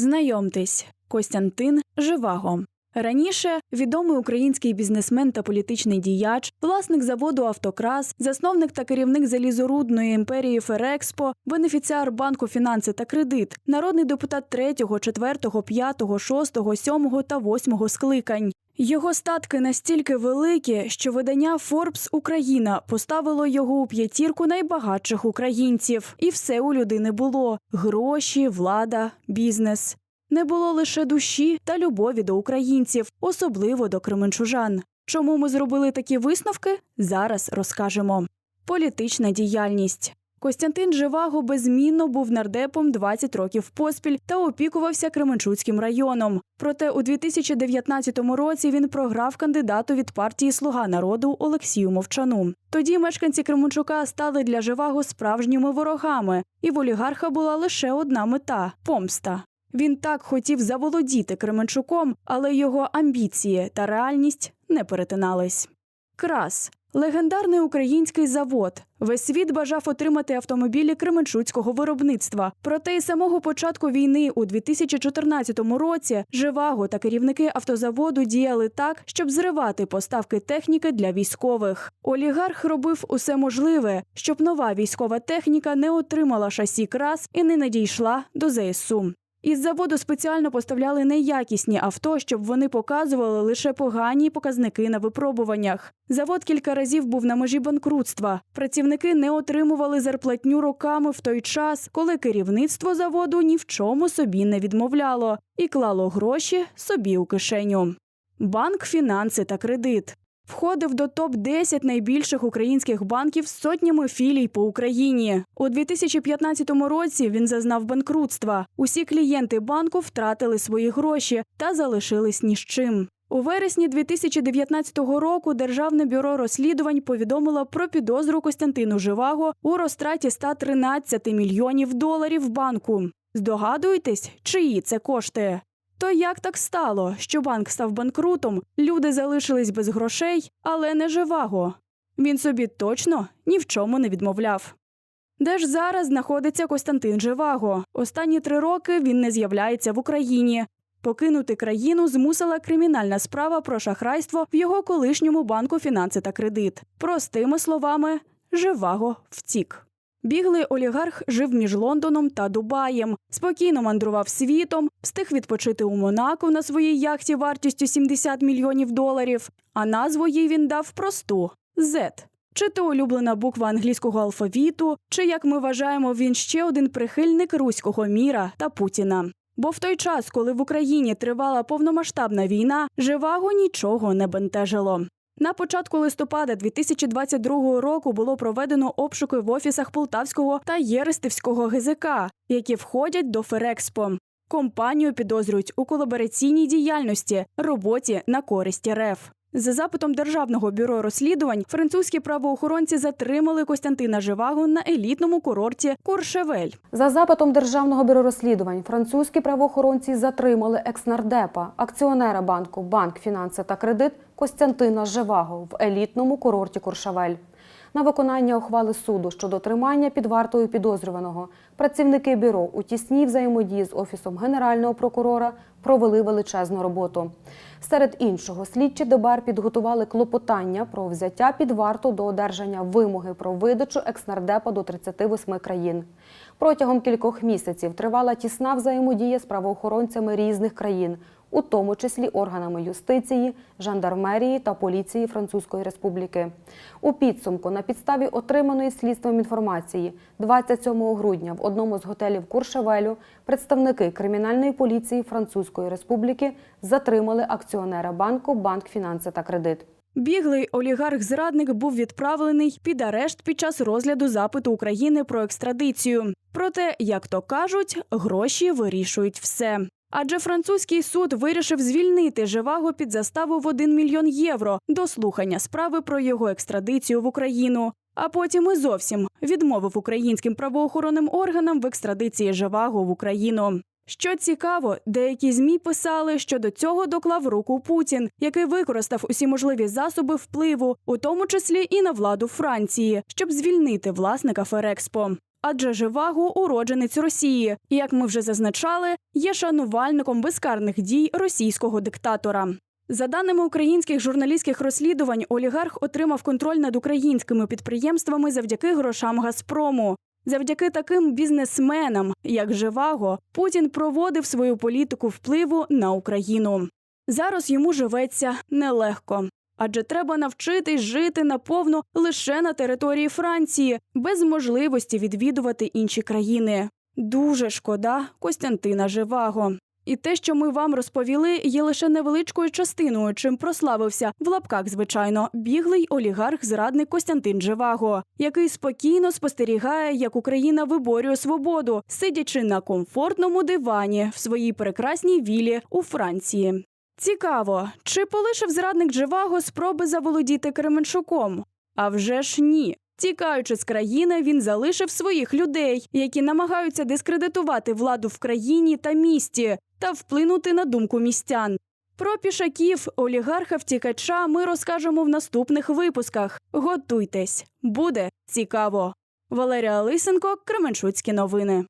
Знайомтесь, Костянтин Живаго. Раніше відомий український бізнесмен та політичний діяч, власник заводу Автокрас, засновник та керівник залізорудної імперії Ферекспо, бенефіціар банку фінанси та кредит, народний депутат 3, 4, 5, 6, 7 та 8 скликань. Його статки настільки великі, що видання Forbes Україна поставило його у п'ятірку найбагатших українців. І все у людини було: гроші, влада, бізнес. Не було лише душі та любові до українців, особливо до кременчужан. Чому ми зробили такі висновки? Зараз розкажемо. Політична діяльність. Костянтин Живаго безмінно був нардепом 20 років поспіль та опікувався Кременчуцьким районом. Проте у 2019 році він програв кандидату від партії Слуга народу Олексію Мовчану. Тоді мешканці Кременчука стали для Живаго справжніми ворогами, і в олігарха була лише одна мета помста. Він так хотів заволодіти Кременчуком, але його амбіції та реальність не перетинались. Крас легендарний український завод. Весь світ бажав отримати автомобілі Кременчуцького виробництва. Проте із самого початку війни у 2014 році Живаго та керівники автозаводу діяли так, щоб зривати поставки техніки для військових. Олігарх робив усе можливе, щоб нова військова техніка не отримала шасі крас і не надійшла до ЗСУ. Із заводу спеціально поставляли неякісні авто, щоб вони показували лише погані показники на випробуваннях. Завод кілька разів був на межі банкрутства. Працівники не отримували зарплатню роками в той час, коли керівництво заводу ні в чому собі не відмовляло і клало гроші собі у кишеню. Банк, фінанси та кредит. Входив до топ 10 найбільших українських банків з сотнями філій по Україні. У 2015 році він зазнав банкрутства. Усі клієнти банку втратили свої гроші та залишились ні з чим. У вересні 2019 року Державне бюро розслідувань повідомило про підозру Костянтину Живаго у розтраті 113 мільйонів доларів банку. Здогадуєтесь, чиї це кошти? То як так стало, що банк став банкрутом, люди залишились без грошей, але не живаго. Він собі точно ні в чому не відмовляв. Де ж зараз знаходиться Костянтин Живаго? Останні три роки він не з'являється в Україні. Покинути країну змусила кримінальна справа про шахрайство в його колишньому банку фінанси та кредит. Простими словами, Живаго втік. Біглий олігарх жив між Лондоном та Дубаєм, спокійно мандрував світом, встиг відпочити у Монако на своїй яхті вартістю 70 мільйонів доларів. А назву їй він дав просту Z. Чи то улюблена буква англійського алфавіту, чи як ми вважаємо, він ще один прихильник руського міра та Путіна. Бо в той час, коли в Україні тривала повномасштабна війна, живаго нічого не бентежило. На початку листопада 2022 року було проведено обшуки в офісах Полтавського та Єристівського ГЗК, які входять до Ферекспо. Компанію підозрюють у колабораційній діяльності, роботі на користь РФ. За запитом Державного бюро розслідувань французькі правоохоронці затримали Костянтина Живаго на елітному курорті Куршевель. За запитом Державного бюро розслідувань французькі правоохоронці затримали екснардепа, акціонера банку Банк фінанси та кредит Костянтина Живаго в елітному курорті Куршавель. На виконання ухвали суду щодо тримання під вартою підозрюваного працівники бюро у тісній взаємодії з офісом генерального прокурора провели величезну роботу. Серед іншого, слідчі ДБР підготували клопотання про взяття під варту до одержання вимоги про видачу екснардепа до 38 країн. Протягом кількох місяців тривала тісна взаємодія з правоохоронцями різних країн, у тому числі органами юстиції, жандармерії та поліції Французької Республіки. У підсумку на підставі отриманої слідством інформації 27 грудня в одному з готелів Куршевелю представники кримінальної поліції Французької Республіки затримали акціонера банку Банк фінанси та кредит. Біглий олігарх-зрадник був відправлений під арешт під час розгляду запиту України про екстрадицію. Проте, як то кажуть, гроші вирішують все. Адже французький суд вирішив звільнити живаго під заставу в 1 мільйон євро до слухання справи про його екстрадицію в Україну. А потім і зовсім відмовив українським правоохоронним органам в екстрадиції живаго в Україну. Що цікаво, деякі змі писали, що до цього доклав руку Путін, який використав усі можливі засоби впливу, у тому числі і на владу Франції, щоб звільнити власника Ферекспо. Адже Живаго уродженець Росії, і як ми вже зазначали, є шанувальником безкарних дій російського диктатора. За даними українських журналістських розслідувань, олігарх отримав контроль над українськими підприємствами завдяки грошам Газпрому. Завдяки таким бізнесменам, як Живаго, Путін проводив свою політику впливу на Україну. Зараз йому живеться нелегко, адже треба навчитись жити наповну лише на території Франції, без можливості відвідувати інші країни. Дуже шкода Костянтина Живаго. І те, що ми вам розповіли, є лише невеличкою частиною, чим прославився в лапках, звичайно, біглий олігарх-зрадник Костянтин Живаго, який спокійно спостерігає, як Україна виборює свободу, сидячи на комфортному дивані в своїй прекрасній вілі у Франції. Цікаво, чи полишив зрадник Живаго спроби заволодіти Кременчуком? А вже ж ні. Тікаючи з країни, він залишив своїх людей, які намагаються дискредитувати владу в країні та місті та вплинути на думку містян. Про пішаків, олігарха втікача ми розкажемо в наступних випусках. Готуйтесь, буде цікаво. Валерія Лисенко, Кременчуцькі новини.